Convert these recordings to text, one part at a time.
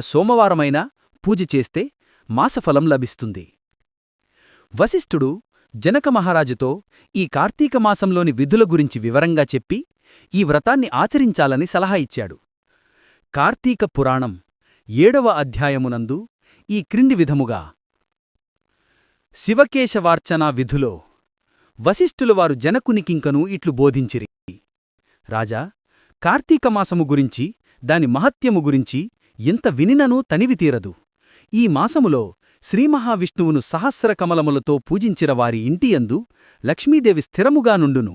సోమవారమైనా పూజ చేస్తే మాసఫలం లభిస్తుంది. వశిష్ఠుడు జనక మహారాజుతో ఈ కార్తీక మాసంలోని విధుల గురించి వివరంగా చెప్పి ఈ వ్రతాన్ని ఆచరించాలని సలహా ఇచ్చాడు. కార్తీక పురాణం ఏడవ అధ్యాయమునందు ఈ క్రింది విధముగా. శివకేశవార్చనా విధులో వశిష్ఠులవారు జనకునికింకను ఇట్లు బోధించిరి. రాజా కార్తీకమాసము గురించి దాని మహత్యము గురించి ఎంత వినిననూ తనివితీరదు ఈ మాసములో శ్రీమహావిష్ణువును సహస్ర కమలములతో పూజించిన వారి ఇంటియందు లక్ష్మీదేవి స్థిరముగా నుండును.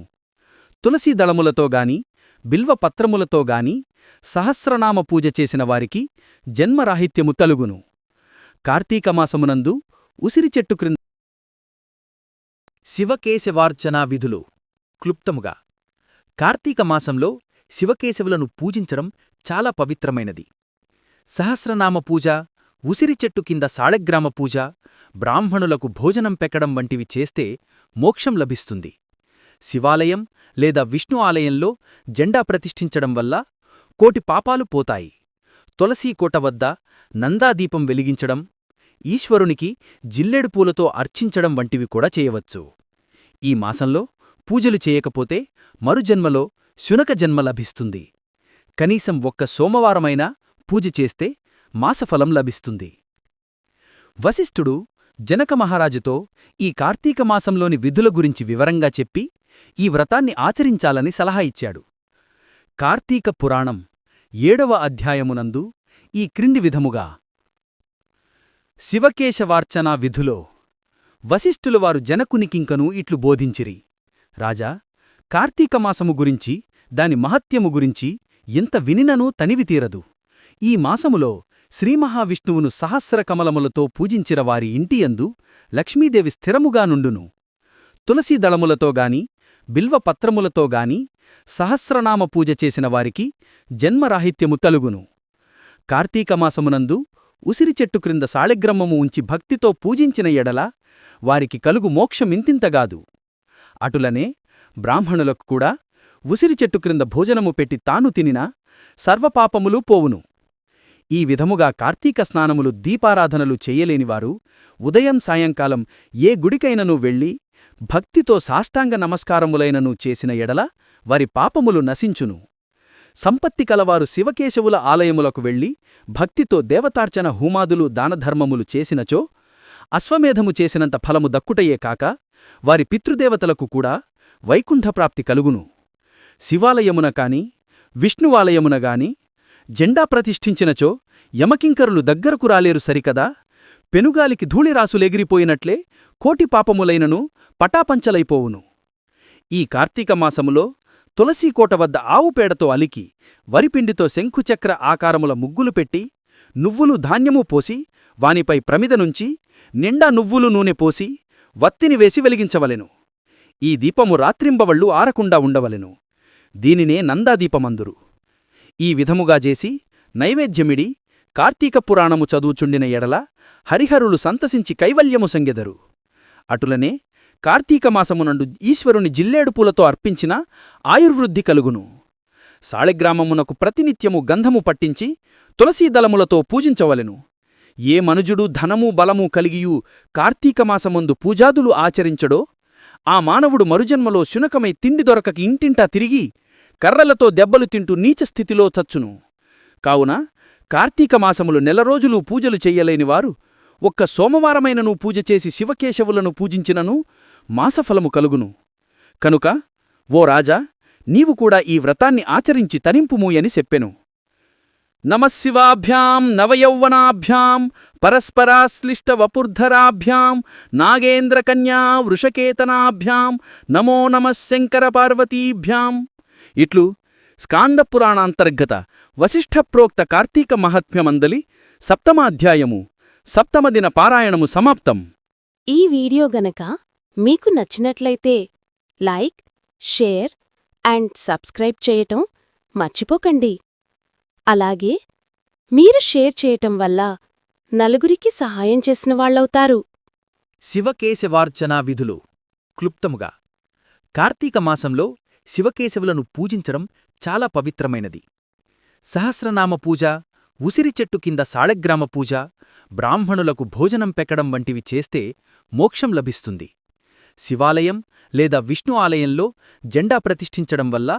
బిల్వపత్రములతోగాని సహస్రనామ పూజ చేసిన వారికి జన్మరాహిత్యము తలుగును. కార్తీకమాసమునందు ఉసిరిచెట్టు క్రింద శివకేశవార్చనా విధులు క్లుప్తముగా. కార్తీకమాసంలో శివకేశవులను పూజించడం చాలా పవిత్రమైనది. సహస్రనామ పూజ ఉసిరి చెట్టు కింద సాళగ్రామ పూజ బ్రాహ్మణులకు భోజనం పెక్కడం వంటివి చేస్తే మోక్షం లభిస్తుంది. శివాలయం లేదా విష్ణు ఆలయంలో జెండా ప్రతిష్ఠించడం వల్ల కోటి పాపాలు పోతాయి. తులసీకోట వద్ద నందాదీపం వెలిగించడం ఈశ్వరునికి జిల్లెడు పూలతో అర్చించడం వంటివి కూడా చేయవచ్చు. ఈ మాసంలో పూజలు చేయకపోతే మరుజన్మలో శునక జన్మ లభిస్తుంది. కనీసం ఒక్క సోమవారమైనా పూజ చేస్తే మాసఫలం లభిస్తుంది. వశిష్ఠుడు జనక మహారాజుతో ఈ కార్తీక మాసంలోని విధుల గురించి వివరంగా చెప్పి ఈ వ్రతాన్ని ఆచరించాలని సలహా ఇచ్చాడు. కార్తీక పురాణం ఏడవ అధ్యాయమునందు ఈ క్రింది విధముగా. శివకేశవార్చనా విధులో వశిష్ఠులవారు జనకునికింకను ఇట్లు బోధించిరి. రాజా కార్తీకమాసము గురించి దాని మహత్యము గురించి ఎంత వినిననూ తనివితీరదు ఈ మాసములో శ్రీమహావిష్ణువును సహస్ర కమలములతో పూజించిన వారి ఇంటియందు లక్ష్మీదేవి స్థిరముగా నుండును. తులసీదళములతోగాని బిల్వపత్రములతోగాని సహస్రనామ పూజ చేసిన వారికి జన్మరాహిత్యము తలుగును. కార్తీకమాసమునందు ఉసిరిచెట్టు క్రింద సాళిగ్రమ్మము ఉంచి భక్తితో పూజించిన ఎడల వారికి కలుగు మోక్షమింతింతగాదు. అటులనే బ్రాహ్మణులకు కూడా ఉసిరిచెట్టు క్రింద భోజనము పెట్టి తాను తినినా సర్వపాపములు పోవును. ఈ విధముగా కార్తీక స్నానములు దీపారాధనలు చెయ్యలేనివారు ఉదయం సాయంకాలం ఏ గుడికైనను వెళ్ళి భక్తితో సాష్టాంగ నమస్కారములైనను చేసిన ఎడల వారి పాపములు నశించును. సంపత్తి కలవారు శివకేశవుల ఆలయములకు వెళ్ళి భక్తితో దేవతార్చన హూమాదులు దానధర్మములు చేసినచో అశ్వమేధము చేసినంత ఫలము దక్కుటయే కాక వారి పితృదేవతలకు కూడా వైకుంఠప్రాప్తి కలుగును. శివాలయమున కాని విష్ణువాలయమున గాని జెండా ప్రతిష్ఠించినచో యమకింకరులు దగ్గరకు రాలేరు సరికదా? పెనుగాలికి ధూళిరాసులెగిరిపోయినట్లే కోటి పాపములైనను పటాపంచలైపోవును. ఈ కార్తీక మాసములో తులసీకోట వద్ద ఆవుపేడతో అలికి వరిపిండితో శంఖుచక్ర ఆకారముల ముగ్గులు పెట్టి నువ్వులు ధాన్యము పోసి వానిపై ప్రమిదనుంచి నిండా నువ్వులు నూనె పోసి వత్తిని వేసి వెలిగించవలెను. ఈ దీపము రాత్రింబవళ్ళు ఆరకుండా ఉండవలెను. దీనినే నందాదీపమందురు. ఈ విధముగా చేసి నైవేద్యమిడి కార్తీక పురాణము చదువుచుండిన ఎడల హరిహరులు సంతసించి కైవల్యము సంగెదరు. అటులనే కార్తీకమాసమునండు ఈశ్వరుని జిల్లేడు పూలతో అర్పించిన ఆయుర్వృద్ధి కలుగును. సాళిగ్రామమునకు ప్రతినిత్యము గంధము పట్టించి తులసీదళములతో పూజించవలెను. ఏ మనుజుడు ధనము బలము కలిగియూ కార్తీకమాసమందు పూజాదులు ఆచరించడో ఆ మానవుడు మరుజన్మలో శునకమై తిండి దొరకక ఇంటింటా తిరిగి కర్రలతో దెబ్బలు తింటూ నీచస్థితిలో చచ్చును. కావున కార్తీకమాసములు నెల రోజులు పూజలు చెయ్యలేనివారు ఒక్క సోమవారమైనను పూజ చేసి శివకేశవులను పూజించినను మాసఫలము కలుగును. కనుక ఓ రాజా నీవు కూడా ఈ వ్రతాన్ని ఆచరించి తరింపుమూయని చెప్పెను. నమశివాభ్యాం నవయౌవనాభ్యాం పరస్పరాశ్లిష్టవపుర్ధరాభ్యాం నాగేంద్రకన్యా వృషకేతనాభ్యాం నమో నమశంకరపార్వతీభ్యాం పార్వతీభ్యాం ఇట్లు స్కాందపురాణాంతర్గత వశిష్ఠప్రోక్త కార్తీక మహాత్మ్యమందలి సప్తమాధ్యాయము సప్తమదిన పారాయణము సమాప్తం. ఈ వీడియో గనక మీకు నచ్చినట్లయితే లైక్ షేర్ అండ్ సబ్స్క్రైబ్ చేయటం మర్చిపోకండి. అలాగే మీరు షేర్ చేయటం వల్ల నలుగురికి సహాయం చేసిన వాళ్ళవుతారు. శివకేశవార్చనా విధులు క్లుప్తముగా కార్తీక మాసంలో శివకేశవులను పూజించడం చాలా పవిత్రమైనది. సహస్రనామ పూజ ఉసిరి చెట్టు కింద సాళగ్రామ పూజ బ్రాహ్మణులకు భోజనం పెకడం వంటివి చేస్తే మోక్షం లభిస్తుంది. శివాలయం లేదా విష్ణు ఆలయంలో జెండా ప్రతిష్ఠించడం వల్ల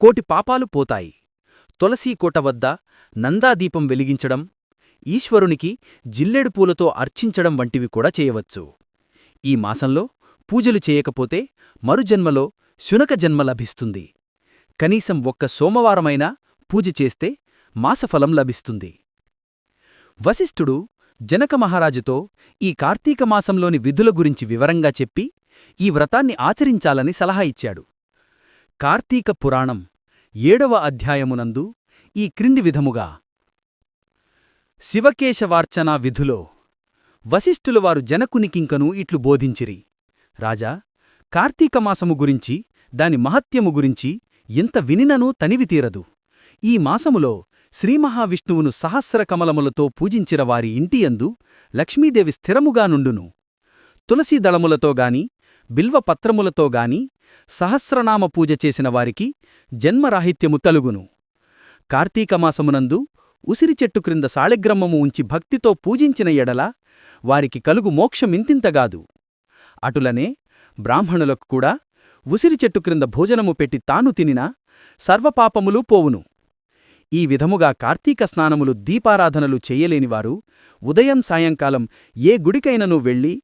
కోటి పాపాలు పోతాయి. తులసీకోట వద్ద నందాదీపం వెలిగించడం ఈశ్వరునికి జిల్లెడు పూలతో అర్చించడం వంటివి కూడా చేయవచ్చు. ఈ మాసంలో పూజలు చేయకపోతే మరుజన్మలో శునక జన్మ లభిస్తుంది. కనీసం ఒక్క సోమవారమైనా పూజ చేస్తే మాసఫలం లభిస్తుంది. వశిష్ఠుడు జనక మహారాజుతో ఈ కార్తీక మాసంలోని విధుల గురించి వివరంగా చెప్పి ఈ వ్రతాన్ని ఆచరించాలని సలహా ఇచ్చాడు. కార్తీక పురాణం ఏడవ అధ్యాయమునందు ఈ క్రింది విధముగా. శివకేశవార్చనా విధులో వశిష్ఠులవారు జనకునికింకను ఇట్లు బోధించిరి. రాజా కార్తీకమాసము గురించి దాని మహత్యము గురించి ఎంత వినిననూ తనివితీరదు ఈ మాసములో శ్రీమహావిష్ణువును సహస్ర కమలములతో పూజించిన వారి ఇంటియందు లక్ష్మీదేవి స్థిరముగానుండును తులసీదళములతోగాని బిల్వపత్రములతోగాని సహస్రనామ పూజ చేసిన వారికి జన్మరాహిత్యము తలుగును. కార్తీకమాసమునందు ఉసిరి చెట్టు క్రింద సాళెగ్రమ్మము ఉంచి భక్తితో పూజించిన ఎడల వారికి కలుగు మోక్షమింతింతగాదు అటులనే బ్రాహ్మణులకు కూడా ఉసిరి చెట్టు క్రింద భోజనము పెట్టి తాను తినినా సర్వపాపములు పోవును. ఈ విధముగా కార్తీక స్నానములు దీపారాధనలు చెయ్యలేనివారు ఉదయం సాయంకాలం ఏ గుడికైనను వెళ్ళి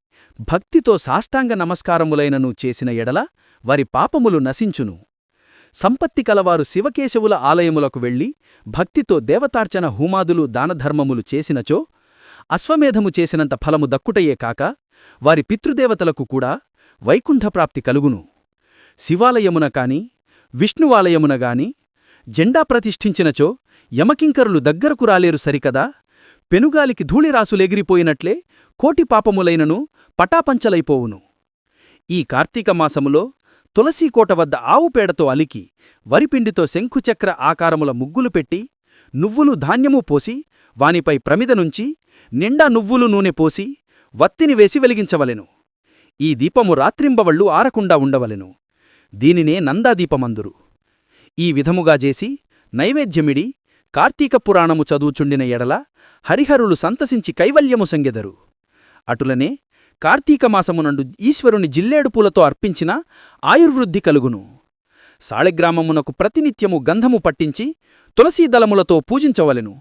భక్తితో సాష్టాంగ నమస్కారములైనను చేసిన ఎడల వారి పాపములు నశించును. సంపత్తి కలవారు శివకేశవుల ఆలయములకు వెళ్ళి భక్తితో దేవతార్చన హూమాదులు దానధర్మములు చేసినచో అశ్వమేధము చేసినంత ఫలము దక్కుటయే కాక వారి పితృదేవతలకు కూడా వైకుంఠప్రాప్తి కలుగును. శివాలయమున కాని విష్ణువాలయమున గాని జెండా ప్రతిష్ఠించినచో యమకింకరులు దగ్గరకు రాలేరు సరికదా? పెనుగాలికి ధూళిరాసులెగిరిపోయినట్లే కోటి పాపములైనను పటాపంచలైపోవును. ఈ కార్తీక మాసములో తులసీకోట వద్ద ఆవుపేడతో అలికి వరిపిండితో శంఖుచక్ర ఆకారముల ముగ్గులు పెట్టి నువ్వులు ధాన్యము పోసి వానిపై ప్రమిద నుంచి నిండా నువ్వులు నూనె పోసి వత్తిని వేసి వెలిగించవలెను. ఈ దీపము రాత్రింబవళ్ళు ఆరకుండా ఉండవలెను. దీనినే నందాదీపమందురు. ఈ విధముగా చేసి నైవేద్యమిడి కార్తీక పురాణము చదువుచుండిన ఎడల హరిహరులు సంతసించి కైవల్యము సంగెదరు. అటులనే కార్తీకమాసమునండు ఈశ్వరుని జిల్లేడు పూలతో అర్పించిన ఆయుర్వృద్ధి కలుగును. సాళెగ్రామమునకు ప్రతినిత్యము గంధము పట్టించి తులసీదళములతో పూజించవలెను.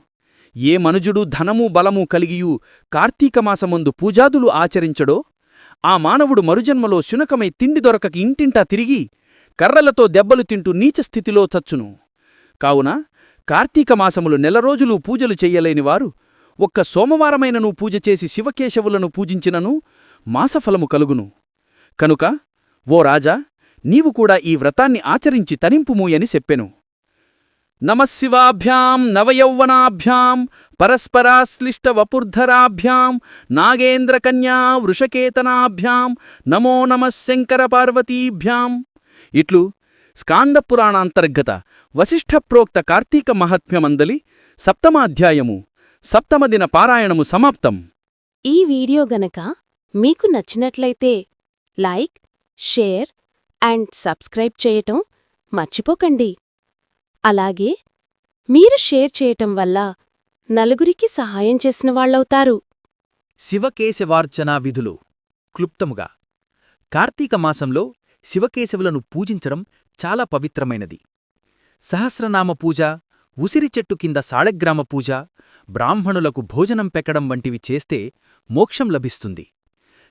ఏ మనుజుడు ధనము బలము కలిగియూ కార్తీకమాసమందు పూజాదులు ఆచరించడో ఆ మానవుడు మరుజన్మలో శునకమై తిండి దొరకక ఇంటింటా తిరిగి కర్రలతో దెబ్బలు తింటూ నీచస్థితిలో చచ్చును. కావున కార్తీకమాసములు నెల రోజులు పూజలు చెయ్యలేనివారు ఒక్క సోమవారమైనను పూజ చేసి శివకేశవులను పూజించినను మాసఫలము కలుగును. కనుక ఓ రాజా నీవు కూడా ఈ వ్రతాన్ని ఆచరించి తరింపుమూయని చెప్పెను. నమశివాభ్యాం నవయౌవనాభ్యాం పరస్పరాశ్లిష్టవపుర్ధరాభ్యాం నాగేంద్రకన్యా వృషకేతనాభ్యాం నమో నమః శంకర పార్వతీభ్యాం ఇట్లు స్కాండపురాణాంతర్గత వశిష్ఠప్రోక్త కార్తీక మహాత్మ్యమందలి సప్తమాధ్యాయము సప్తమదిన పారాయణము సమాప్తం ఈ వీడియో గనక మీకు నచ్చినట్లయితే లైక్ షేర్ అండ్ సబ్స్క్రైబ్ చేయటం మర్చిపోకండి. అలాగే మీరు షేర్ చేయటం వల్ల నలుగురికి సహాయం చేసిన వాళ్ళవుతారు. శివకేశవార్చనా విధులు క్లుప్తముగా. కార్తీక మాసంలో శివకేశవులను పూజించడం చాలా పవిత్రమైనది. సహస్రనామ పూజ ఉసిరి చెట్టు కింద సాళగ్రామ పూజ బ్రాహ్మణులకు భోజనం పెక్కడం వంటివి చేస్తే మోక్షం లభిస్తుంది.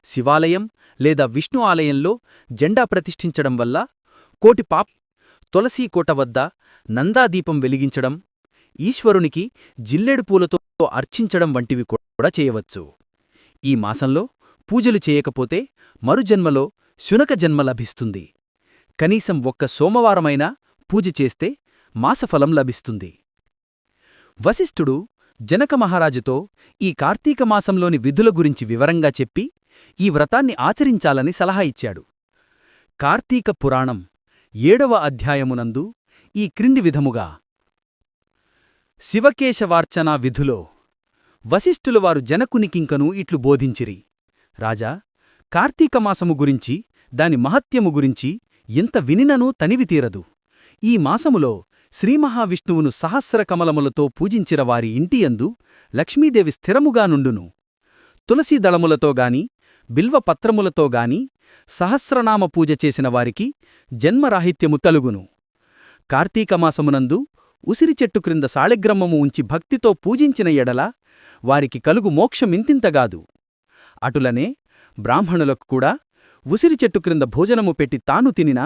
శివాలయం లేదా విష్ణు ఆలయంలో జెండా ప్రతిష్ఠించడం వల్ల కోటి పాప్ తులసీకోట వద్ద నందాదీపం వెలిగించడం ఈశ్వరునికి జిల్లెడు పూలతో అర్చించడం వంటివి కూడా చేయవచ్చు. ఈ మాసంలో పూజలు చేయకపోతే మరుజన్మలో శునక జన్మ లభిస్తుంది. కనీసం ఒక్క సోమవారమైనా పూజ చేస్తే మాసఫలం లభిస్తుంది. వశిష్ఠుడు జనక మహారాజుతో ఈ కార్తీక మాసంలోని విధుల గురించి వివరంగా చెప్పి ఈ వ్రతాన్ని ఆచరించాలని సలహా ఇచ్చాడు. కార్తీక పురాణం ఏడవ అధ్యాయమునందు ఈ క్రింది విధముగా. శివకేశవార్చనా విధులో వశిష్ఠులు వారు జనకునికింకను ఇట్లు బోధించిరి. రాజా కార్తీకమాసము గురించి దాని మహత్యము గురించి ఎంత వినిననూ తనివితీరదు ఈ మాసములో శ్రీమహావిష్ణువును సహస్ర కమలములతో పూజించిన వారి ఇంటియందు లక్ష్మీదేవి స్థిరముగా నుండును. తులసీదళములతో బిల్వపత్రములతోగాని గాని సహస్రనామ పూజ చేసిన వారికి జన్మరాహిత్యము తలుగును. కార్తీకమాసమునందు ఉసిరి చెట్టు క్రింద సాళెగ్రమ్మము ఉంచి భక్తితో పూజించిన ఎడల వారికి కలుగు మోక్షమింతింతగాదు అటులనే బ్రాహ్మణులకు కూడా ఉసిరి చెట్టు క్రింద భోజనము పెట్టి తాను తినినా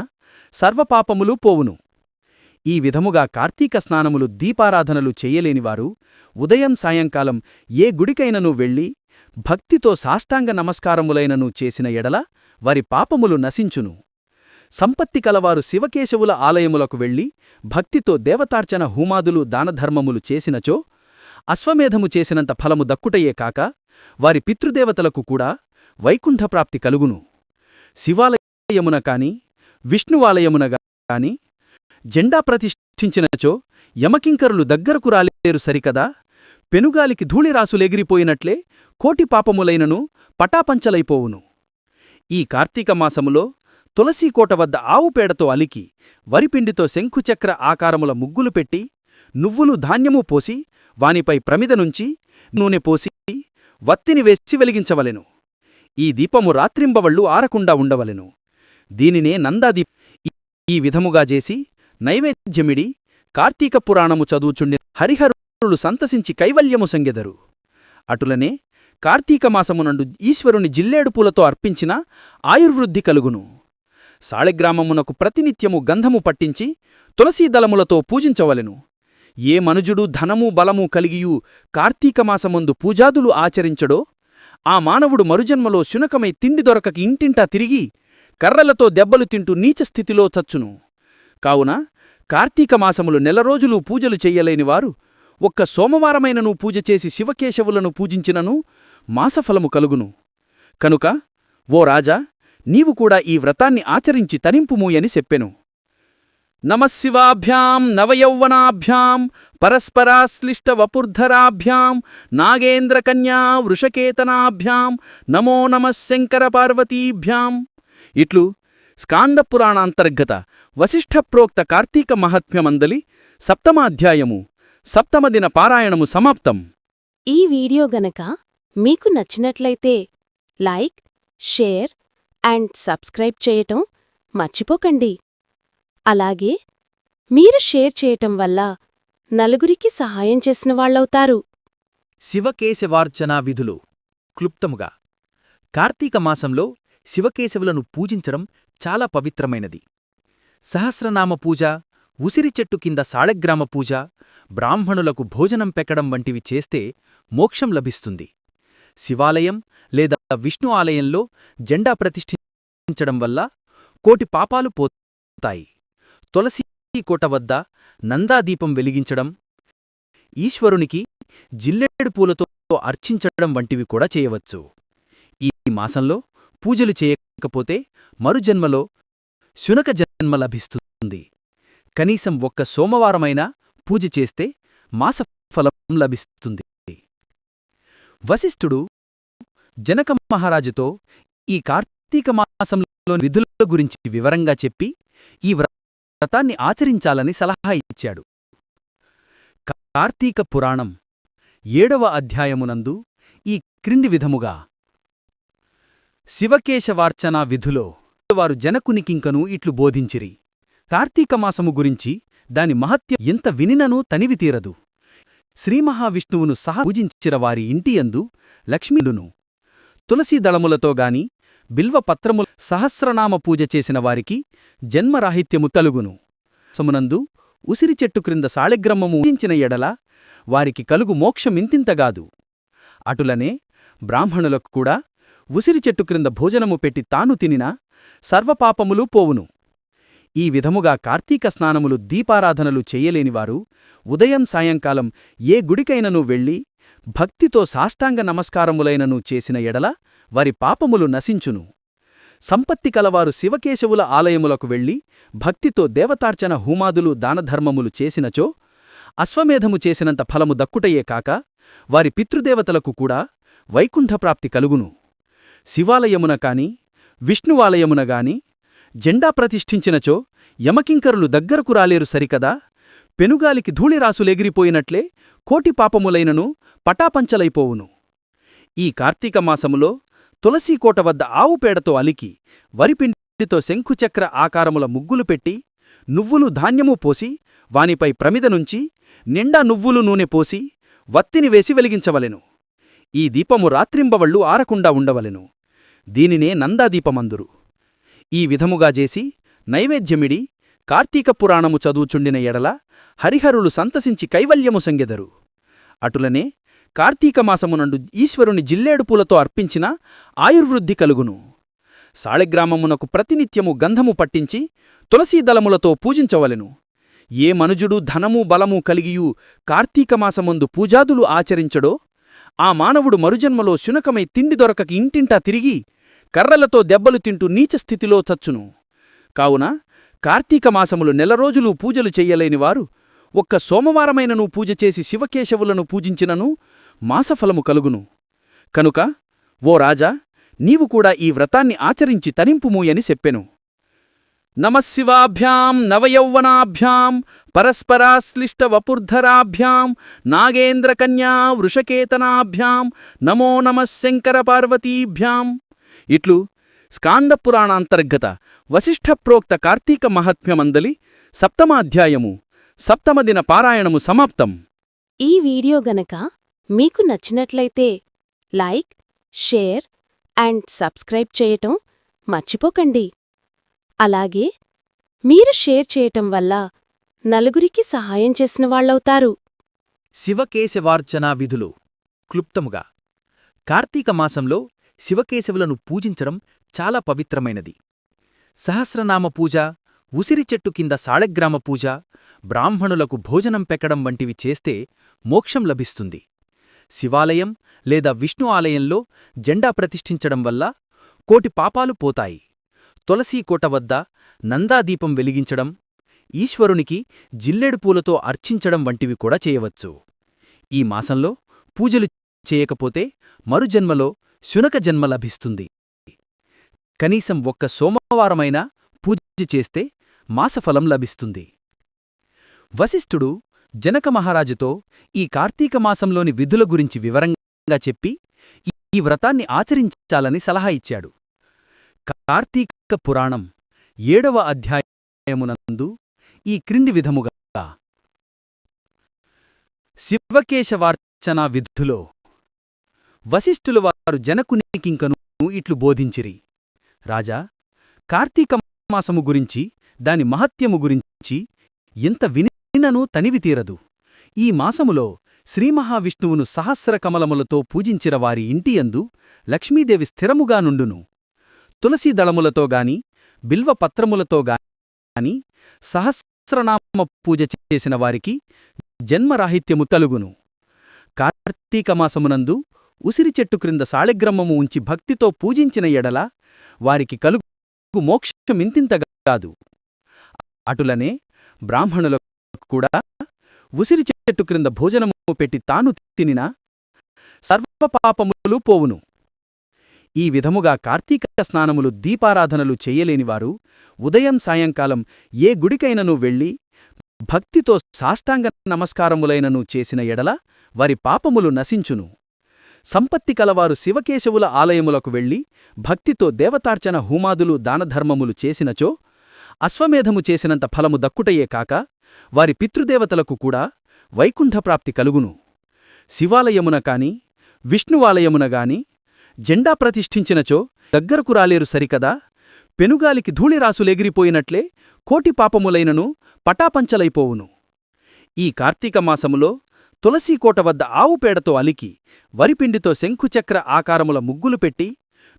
సర్వపాపములు పోవును. ఈ విధముగా కార్తీక స్నానములు దీపారాధనలు చెయ్యలేనివారు ఉదయం సాయంకాలం ఏ గుడికైనను వెళ్ళి భక్తితో సాష్టాంగ నమస్కారములైనను చేసిన ఎడల వారి పాపములు నశించును. సంపత్తి కలవారు శివకేశవుల ఆలయములకు వెళ్ళి భక్తితో దేవతార్చన హూమాదులు దానధర్మములు చేసినచో అశ్వమేధము చేసినంత ఫలము దక్కుటయే కాక వారి పితృదేవతలకు కూడా వైకుంఠప్రాప్తి కలుగును. శివాలయమున కాని విష్ణువాలయమున కాని జెండా ప్రతిష్ఠించినచో యమకింకరులు దగ్గరకు రాలేరు సరికదా? పెనుగాలికి ధూళిరాసులెగిరిపోయినట్లే కోటి పాపములైనను పటాపంచలైపోవును. ఈ కార్తీక మాసములో తులసీకోట వద్ద ఆవుపేడతో అలికి వరిపిండితో శంఖుచక్ర ఆకారముల ముగ్గులు పెట్టి నువ్వులు ధాన్యము పోసి వానిపై ప్రమిదనుంచి నూనె పోసి వత్తిని వేసి వెలిగించవలెను. ఈ దీపము రాత్రింబవళ్ళు ఆరకుండా ఉండవలెను. దీనినే నందాదీప్ ఈ విధముగా చేసి నైవేద్యమిడి కార్తీక పురాణము చదువుచుండి హరిహరు హరిహరులు సంతసించి కైవల్యము సంగెదరు. అటులనే కార్తీకమాసమునందు ఈశ్వరుని జిల్లేడు పూలతో అర్పించిన ఆయుర్వృద్ధి కలుగును. సాళెగ్రామమునకు ప్రతినిత్యము గంధము పట్టించి తులసీదళములతో పూజించవలెను. ఏ మనుజుడు ధనము బలము కలిగియు కార్తీకమాసమందు పూజాదులు ఆచరించడో ఆ మానవుడు మరుజన్మలో శునకమై తిండి దొరకక ఇంటింటా తిరిగి కర్రలతో దెబ్బలు తింటూ నీచస్థితిలో చచ్చును. కావున కార్తీకమాసములు నెల రోజులు పూజలు చెయ్యలేనివారు ఒక్క సోమవారమైనను పూజ చేసి శివకేశవులను పూజించినను మాసఫలము కలుగును. కనుక ఓ రాజా నీవు కూడా ఈ వ్రతాన్ని ఆచరించి తరింపుమూయని చెప్పెను. నమశివాభ్యాం నవయౌవనాభ్యాం పరస్పరాశ్లిష్ట వపుర్ధరాభ్యాం నాగేంద్రకన్యా వృషకేతనాభ్యాం నమో నమశంకర పార్వతీభ్యాం. ఇట్లు స్కాండపురాణాంతర్గత వశిష్ఠప్రోక్త కార్తీక మహాత్మ్యమందలి సప్తమాధ్యాయము సప్తమదిన పారాయణము సమాప్తం. ఈ వీడియో గనక మీకు నచ్చినట్లయితే లైక్ షేర్ అండ్ సబ్స్క్రైబ్ చేయటం మర్చిపోకండి. అలాగే మీరు షేర్ చేయటం వల్ల నలుగురికి సహాయం చేసిన వాళ్ళవుతారు. శివకేశవార్చనా విధులు క్లుప్తముగా. కార్తీక మాసంలో శివకేశవులను పూజించడం చాలా పవిత్రమైనది. సహస్రనామ పూజ ఉసిరి చెట్టు కింద సాళగ్రామ పూజ బ్రాహ్మణులకు భోజనం పెక్కడం వంటివి చేస్తే మోక్షం లభిస్తుంది. శివాలయం లేదా విష్ణు ఆలయంలో జెండా ప్రతిష్ఠించడం వల్ల కోటి పాపాలు పోతాయి. తులసి కోట వద్ద నందాదీపం వెలిగించడం ఈశ్వరునికి జిల్లెడు పూలతో అర్చించడం వంటివి కూడా చేయవచ్చు. ఈ మాసంలో పూజలు చేయకపోతే మరుజన్మలో శునక జన్మ లభిస్తుంది. కనీసం ఒక్క సోమవారమైనా పూజ చేస్తే మాసఫలం లభిస్తుంది. వశిష్ఠుడు జనక మహారాజుతో ఈ కార్తీక మాసంలో విధుల గురించి వివరంగా చెప్పి ఈ వ్రతాన్ని ఆచరించాలని సలహా ఇచ్చాడు. కార్తీక పురాణం ఏడవ అధ్యాయమునందు ఈ క్రింది విధముగా. శివకేశవార్చనా విధులో వారు జనకునికింకను ఇట్లు బోధించిరి. కార్తీకమాసము గురించి దాని మహత్య ఎంత వినిననూ తనివితీరదు శ్రీమహావిష్ణువును సహా పూజించిన వారి ఇంటియందు లక్ష్మీడును. తులసీదళములతో గాని బిల్వపత్రముల సహస్రనామ పూజ చేసిన వారికి జన్మరాహిత్యము తలుగును. సమునందు ఉసిరి చెట్టు క్రింద సాళెగ్రమ్మము ఊహించిన ఎడల వారికి కలుగు మోక్షమింతింతగాదు అటులనే బ్రాహ్మణులకు కూడా ఉసిరి చెట్టు క్రింద భోజనము పెట్టి తాను తినినా సర్వపాపములు పోవును. ఈ విధముగా కార్తీక స్నానములు దీపారాధనలు చెయ్యలేనివారు ఉదయం సాయంకాలం ఏ గుడికైనను వెళ్ళి భక్తితో సాష్టాంగ నమస్కారములైనను చేసిన ఎడల వారి పాపములు నశించును. సంపత్తి కలవారు శివకేశవుల ఆలయములకు వెళ్ళి భక్తితో దేవతార్చన హూమాదులు దానధర్మములు చేసినచో అశ్వమేధము చేసినంత ఫలము దక్కుటయే కాక వారి పితృదేవతలకు కూడా వైకుంఠప్రాప్తి కలుగును. శివాలయమున కాని విష్ణువాలయమున గాని జెండా ప్రతిష్ఠించినచో యమకింకరులు దగ్గరకు రాలేరు సరికదా? పెనుగాలికి ధూళిరాసులెగిరిపోయినట్లే కోటి పాపములైనను పటాపంచలైపోవును. ఈ కార్తీక మాసములో తులసీకోట వద్ద ఆవుపేడతో అలికి వరిపిండితో శంఖుచక్ర ఆకారముల ముగ్గులు పెట్టి నువ్వులు ధాన్యము పోసి వానిపై ప్రమిదనుంచి నిండా నువ్వులు నూనె పోసి వత్తిని వేసి వెలిగించవలెను. ఈ దీపము రాత్రింబవళ్ళు ఆరకుండా ఉండవలెను. దీనినే నందాదీపమందురు. ఈ విధముగా చేసి నైవేద్యమిడి కార్తీక పురాణము చదువుచుండిన ఎడల హరిహరులు సంతసించి కైవల్యము సంగెదరు. అటులనే కార్తీకమాసమునండు ఈశ్వరుని జిల్లేడు పూలతో అర్పించిన ఆయుర్వృద్ధి కలుగును. సాళెగ్రామమునకు ప్రతినిత్యము గంధము పట్టించి తులసీదళములతో పూజించవలెను. ఏ మనుజుడు ధనము బలము కలిగియూ కార్తీకమాసమందు పూజాదులు ఆచరించడో ఆ మానవుడు మరుజన్మలో శునకమై తిండి దొరకక ఇంటింటా తిరిగి కర్రలతో దెబ్బలు తింటూ నీచస్థితిలో చచ్చును. కావున కార్తీక మాసములు నెల రోజులు పూజలు చెయ్యలేనివారు ఒక్క సోమవారమైనను పూజ చేసి శివకేశవులను పూజించినను మాసఫలము కలుగును. కనుక ఓ రాజా నీవు కూడా ఈ వ్రతాన్ని ఆచరించి తరింపుమూయని చెప్పెను. నమశివాభ్యాం నవయౌవనాభ్యాం పరస్పరాశ్లిష్టవపుర్ధరాభ్యాం నాగేంద్రకన్యా వృషకేతనాభ్యాం నమో నమః శంకర పార్వతీభ్యాం ఇట్లు స్కాందపురాణాంతర్గత వశిష్ఠప్రోక్త కార్తీక మహాత్మ్యమందలి సప్తమాధ్యాయము సప్తమదిన పారాయణము సమాప్తం. ఈ వీడియో గనక మీకు నచ్చినట్లయితే లైక్ షేర్ అండ్ సబ్స్క్రైబ్ చేయటం మర్చిపోకండి. అలాగే మీరు షేర్ చేయటం వల్ల నలుగురికి సహాయం చేసిన వాళ్ళవుతారు. శివకేశవార్చనా విధులు క్లుప్తముగా కార్తీక మాసంలో శివకేశవులను పూజించడం చాలా పవిత్రమైనది. సహస్రనామ పూజ ఉసిరి చెట్టు కింద సాళగ్రామ పూజ బ్రాహ్మణులకు భోజనం పెక్కడం వంటివి చేస్తే మోక్షం లభిస్తుంది. శివాలయం లేదా విష్ణు ఆలయంలో జెండా ప్రతిష్ఠించడం వల్ల కోటి పాపాలు పోతాయి. తులసీకోట వద్ద నందాదీపం వెలిగించడం ఈశ్వరునికి జిల్లెడు పూలతో అర్చించడం వంటివి కూడా చేయవచ్చు. ఈ మాసంలో పూజలు చేయకపోతే మరుజన్మలో శునక జన్మ లభిస్తుంది. కనీసం ఒక్క సోమవారమైనా పూజ చేస్తే మాసఫలం లభిస్తుంది. వశిష్ఠుడు జనక మహారాజుతో ఈ కార్తీక మాసంలోని విధుల గురించి వివరంగా చెప్పి ఈ- ఈ వ్రతాన్ని ఆచరించాలని సలహా ఇచ్చాడు. కార్తీక పురాణం ఏడవ అధ్యాయమునందు ఈ క్రింది విధముగా. శివకేశవార్చనా విధులో వశిష్ఠులు వారు జనకునికింకను ఇట్లు బోధించిరి. రాజా కార్తీక మాసము గురించి దాని మహత్యము గురించి ఎంత వినినను తనివితీరదు ఈ మాసములో శ్రీమహావిష్ణువును సహస్ర కమలములతో పూజించిన వారి ఇంటియందు లక్ష్మీదేవి స్థిరముగా నుండును. తులసీదళములతో గాని బిల్వపత్రములతో గాని సహస్రనామ పూజ చేసిన వారికి జన్మరాహిత్యము తలుగును. కార్తీకమాసమునందు ఉసిరి చెట్టు క్రింద సాళెగ్రమ్మము ఉంచి భక్తితో పూజించిన ఎడల వారికి కలుగు మోక్షమింతింతగాదు. కాదు అటులనే బ్రాహ్మణులకు కూడా ఉసిరి చెట్టు క్రింద భోజనము పెట్టి తాను తినినా సర్వపాపములు పోవును. ఈ విధముగా కార్తీక స్నానములు దీపారాధనలు చెయ్యలేనివారు ఉదయం సాయంకాలం ఏ గుడికైనను వెళ్ళి భక్తితో సాష్టాంగ నమస్కారములైనను చేసిన ఎడల వారి పాపములు నశించును. సంపత్తి కలవారు శివకేశవుల ఆలయములకు వెళ్ళి భక్తితో దేవతార్చన హూమాదులు దానధర్మములు చేసినచో అశ్వమేధము చేసినంత ఫలము దక్కుటయే కాక వారి పితృదేవతలకు కూడా వైకుంఠప్రాప్తి కలుగును. శివాలయమున కాని విష్ణువాలయమున గాని జెండా ప్రతిష్ఠించినచో దగ్గరకు రాలేరు సరికదా? పెనుగాలికి ధూళిరాసులెగిరిపోయినట్లే కోటి పాపములైనను పటాపంచలైపోవును. ఈ కార్తీక మాసములో తులసీకోట వద్ద ఆవుపేడతో అలికి వరిపిండితో శంఖుచక్ర ఆకారముల ముగ్గులు పెట్టి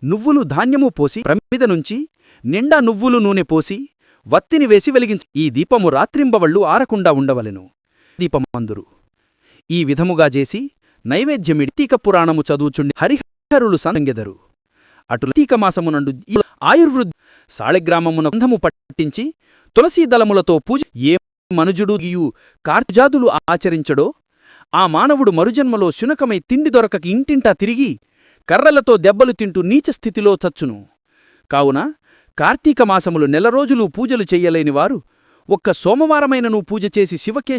నువ్వులు ధాన్యము పోసి ప్రమిద నుంచి నిండా నువ్వులు నూనె పోసి వత్తిని వేసి వెలిగించ ఈ దీపము రాత్రింబవళ్ళు ఆరకుండా ఉండవలెను. దీపమందురు. ఈ విధముగా చేసి నైవేద్యమిడి తీక పురాణము చదువుచుండి హరిహరులు సంగెదరు. అటు తీకమాసమునందు ఈ ఆయుర్వృద్ధి సాళెగ్రామమున గంధము పట్టించి తులసీదళములతో పూజ ఏ మనుజుడు గీయు ఆచరించడో ఆ మానవుడు మరుజన్మలో శునకమై తిండి దొరకక ఇంటింటా తిరిగి కర్రలతో దెబ్బలు తింటూ నీచస్థితిలో చచ్చును. కావున కార్తీక మాసములు నెల రోజులు పూజలు చెయ్యలేనివారు ఒక్క సోమవారమైనను పూజ చేసి శివకేశ